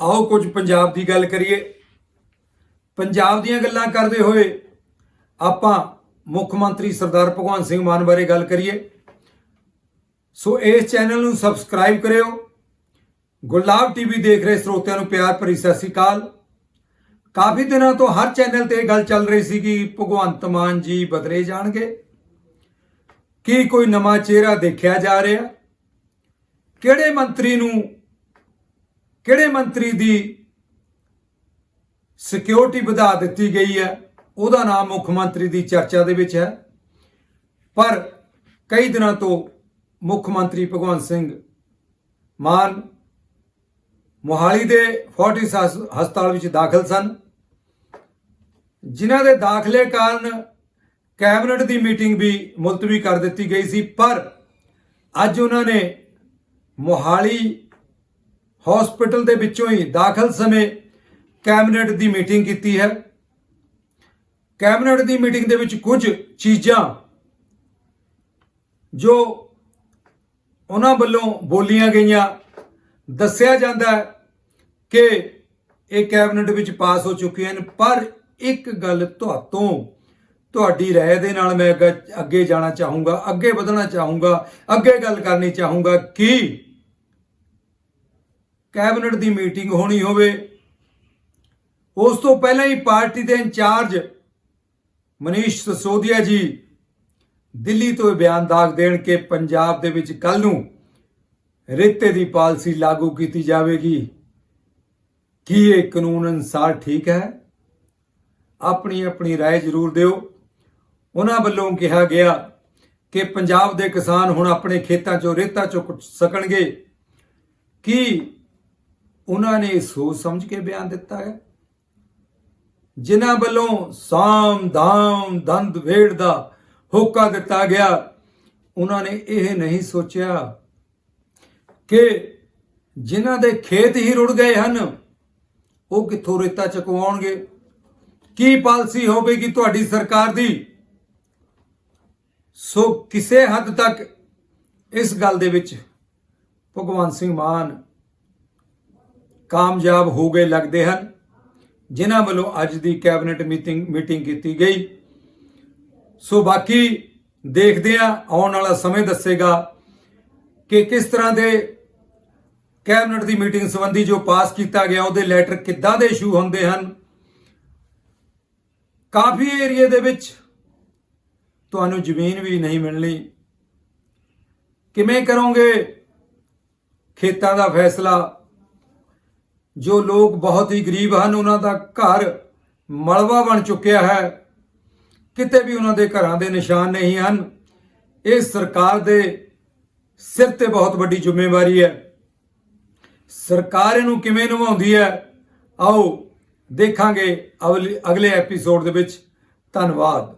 ਆਓ ਕੁਝ ਪੰਜਾਬ ਦੀ ਗੱਲ ਕਰੀਏ। ਪੰਜਾਬ ਦੀਆਂ ਗੱਲਾਂ ਕਰਦੇ ਹੋਏ ਆਪਾਂ ਮੁੱਖ ਮੰਤਰੀ ਸਰਦਾਰ ਭਗਵੰਤ ਸਿੰਘ ਮਾਨ ਬਾਰੇ ਗੱਲ ਕਰੀਏ। ਸੋ ਇਸ ਚੈਨਲ ਨੂੰ ਸਬਸਕ੍ਰਾਈਬ ਕਰਿਓ। ਗੁਲਾਬ ਟੀਵੀ ਦੇਖ ਰਹੇ ਸਰੋਤਿਆਂ ਨੂੰ ਪਿਆਰ ਭਰੀ ਸਤਿ ਸ੍ਰੀ ਅਕਾਲ। ਕਾਫੀ ਦਿਨਾਂ ਤੋਂ ਹਰ ਚੈਨਲ ਤੇ ਇਹ ਗੱਲ ਚੱਲ ਰਹੀ ਸੀ ਕਿ ਭਗਵੰਤ ਮਾਨ ਜੀ ਬਦਲੇ ਜਾਣਗੇ। ਕੀ ਕੋਈ ਨਵਾਂ ਚਿਹਰਾ ਦੇਖਿਆ ਜਾ ਰਿਹਾ? ਕਿਹੜੇ ਮੰਤਰੀ ਨੂੰ ਕਿਹੜੇ ਮੰਤਰੀ ਦੀ ਸਿਕਿਉਰਿਟੀ ਵਧਾ ਦਿੱਤੀ ਗਈ ਹੈ, ਉਹਦਾ ਨਾਮ ਮੁੱਖ ਮੰਤਰੀ ਦੀ ਚਰਚਾ ਦੇ ਵਿੱਚ ਹੈ। ਪਰ ਕਈ ਦਿਨਾਂ ਤੋਂ ਮੁੱਖ ਮੰਤਰੀ ਭਗਵੰਤ ਸਿੰਘ ਮਾਨ ਮੋਹਾਲੀ ਦੇ ਫੋਰਟਿਸ ਹਸ- ਹਸਪਤਾਲ ਵਿੱਚ ਦਾਖਲ ਸਨ। ਜਿਨ੍ਹਾਂ ਦੇ ਦਾਖਲੇ ਕਾਰਨ ਕੈਬਨਿਟ ਦੀ ਮੀਟਿੰਗ ਵੀ ਮੁਲਤਵੀ ਕਰ ਦਿੱਤੀ ਗਈ ਸੀ, ਪਰ ਅੱਜ ਉਹਨਾਂ ਨੇ ਮੋਹਾਲੀ ਹਸਪੀਟਲ ਦੇ ਵਿੱਚੋਂ ਹੀ ਦਾਖਲ ਸਮੇਂ ਕੈਬਨਿਟ ਦੀ ਮੀਟਿੰਗ ਕੀਤੀ ਹੈ ਕੈਬਨਿਟ ਦੀ ਮੀਟਿੰਗ ਦੇ ਵਿੱਚ ਕੁਝ ਚੀਜ਼ਾਂ ਜੋ ਉਹਨਾਂ ਵੱਲੋਂ ਬੋਲੀਆਂ ਗਈਆਂ ਦੱਸਿਆ ਜਾਂਦਾ ਹੈ ਕਿ ਇਹ ਕੈਬਨਿਟ ਵਿੱਚ ਪਾਸ ਹੋ ਚੁੱਕੀਆਂ ਹਨ ਪਰ ਇੱਕ ਗੱਲ ਤੁਹਾਤੋਂ ਤੁਹਾਡੀ رائے ਦੇ ਨਾਲ ਮੈਂ ਅੱਗੇ- ਅੱਗੇ ਜਾਣਾ ਚਾਹੂੰਗਾ ਅੱਗੇ ਵਧਣਾ ਚਾਹੂੰਗਾ ਅੱਗੇ ਗੱਲ ਕਰਨੀ ਚਾਹੂੰਗਾ ਕਿ ਕੈਬਨਿਟ ਦੀ ਮੀਟਿੰਗ ਹੋਣੀ ਹੋਵੇ ਉਸ ਤੋਂ ਪਹਿਲਾਂ ਹੀ ਪਾਰਟੀ ਦੇ ਇੰਚਾਰਜ ਮਨੀਸ਼ ਸਸੋਦੀਆ ਜੀ ਦਿੱਲੀ ਤੋਂ ਇਹ ਬਿਆਨ ਦਾਗ ਦੇਣ ਕਿ ਪੰਜਾਬ ਦੇ ਵਿੱਚ ਕੱਲ ਨੂੰ ਰੇਤੇ ਦੀ ਪਾਲਿਸੀ ਲਾਗੂ ਕੀਤੀ ਜਾਵੇਗੀ ਕੀ ਇਹ ਕਾਨੂੰਨ ਅਨੁਸਾਰ ਠੀਕ ਹੈ ਆਪਣੀ ਆਪਣੀ رائے ਜ਼ਰੂਰ ਦਿਓ ਉਹਨਾਂ ਵੱਲੋਂ ਕਿਹਾ ਗਿਆ ਕਿ ਪੰਜਾਬ ਦੇ ਕਿਸਾਨ ਹੁਣ ਆਪਣੇ ਖੇਤਾਂ 'ਚੋਂ ਰੇਤਾ ਚੁੱਕ ਸਕਣਗੇ ਕੀ ਉਹਨਾਂ ਨੇ ਇਹ ਸੋਚ ਸਮਝ ਕੇ ਬਿਆਨ ਦਿੱਤਾ ਹੈ। ਜਿਨ੍ਹਾਂ ਵੱਲੋਂ ਸਾਮ, ਦਾਮ, ਦੰਦ, ਵੇੜ ਦਾ ਹੋਕਾ ਦਿੱਤਾ ਗਿਆ, ਉਹਨਾਂ ਨੇ ਇਹ ਨਹੀਂ ਸੋਚਿਆ ਕਿ ਜਿਨ੍ਹਾਂ ਦੇ ਖੇਤ ਹੀ ਰੁੜ ਗਏ ਹਨ, ਉਹ ਕਿੱਥੋਂ ਰੇਤਾ ਚਕਵਾਉਣਗੇ? ਕੀ ਪਾਲਿਸੀ ਹੋਵੇਗੀ ਤੁਹਾਡੀ ਸਰਕਾਰ ਦੀ? ਸੋ ਕਿਸੇ ਹੱਦ ਤੱਕ ਇਸ ਗੱਲ ਦੇ ਵਿੱਚ ਭਗਵੰਤ ਸਿੰਘ ਮਾਨ ਕਾਮਯਾਬ ਹੋ ਗਏ ਲੱਗਦੇ ਹਨ। ਜਿਨ੍ਹਾਂ ਵੱਲੋਂ ਅੱਜ ਦੀ ਕੈਬਨਿਟ ਮੀਟਿੰਗ ਮੀਟਿੰਗ ਕੀਤੀ ਗਈ। ਸੋ ਬਾਕੀ ਦੇਖਦੇ ਆ ਆਉਣ ਵਾਲਾ ਸਮੇਂ ਦੱਸੇਗਾ ਕਿ ਕਿਸ ਤਰ੍ਹਾਂ ਦੇ ਕੈਬਨਿਟ ਦੀ ਮੀਟਿੰਗ ਸੰਬੰਧੀ ਜੋ ਪਾਸ ਕੀਤਾ ਗਿਆ, ਉਹਦੇ ਲੈਟਰ ਕਿੱਦਾਂ ਦੇ ਇਸ਼ੂ ਹੁੰਦੇ ਹਨ। ਕਾਫੀ ਏਰੀਏ ਦੇ ਵਿੱਚ ਤੁਹਾਨੂੰ ਜ਼ਮੀਨ ਵੀ ਨਹੀਂ ਮਿਲਣੀ। ਕਿਵੇਂ ਕਰੋਗੇ? ਖੇਤਾਂ ਦਾ ਫੈਸਲਾ ਜੋ ਲੋਕ ਬਹੁਤ ਹੀ ਗਰੀਬ ਹਨ, ਉਹਨਾਂ ਦਾ ਘਰ ਮਲਵਾ ਬਣ ਚੁੱਕਿਆ ਹੈ। ਕਿਤੇ ਵੀ ਉਹਨਾਂ ਦੇ ਘਰਾਂ ਦੇ ਨਿਸ਼ਾਨ ਨਹੀਂ ਹਨ। ਇਹ ਸਰਕਾਰ ਦੇ ਸਿਰ ਤੇ ਬਹੁਤ ਵੱਡੀ ਜ਼ਿੰਮੇਵਾਰੀ ਹੈ। ਸਰਕਾਰ ਇਹਨੂੰ ਕਿਵੇਂ ਨਿਭਾਉਂਦੀ ਹੈ? ਆਓ ਦੇਖਾਂਗੇ ਅਗਲੇ- ਅਗਲੇ ਐਪੀਸੋਡ ਦੇ ਵਿੱਚ। ਧੰਨਵਾਦ।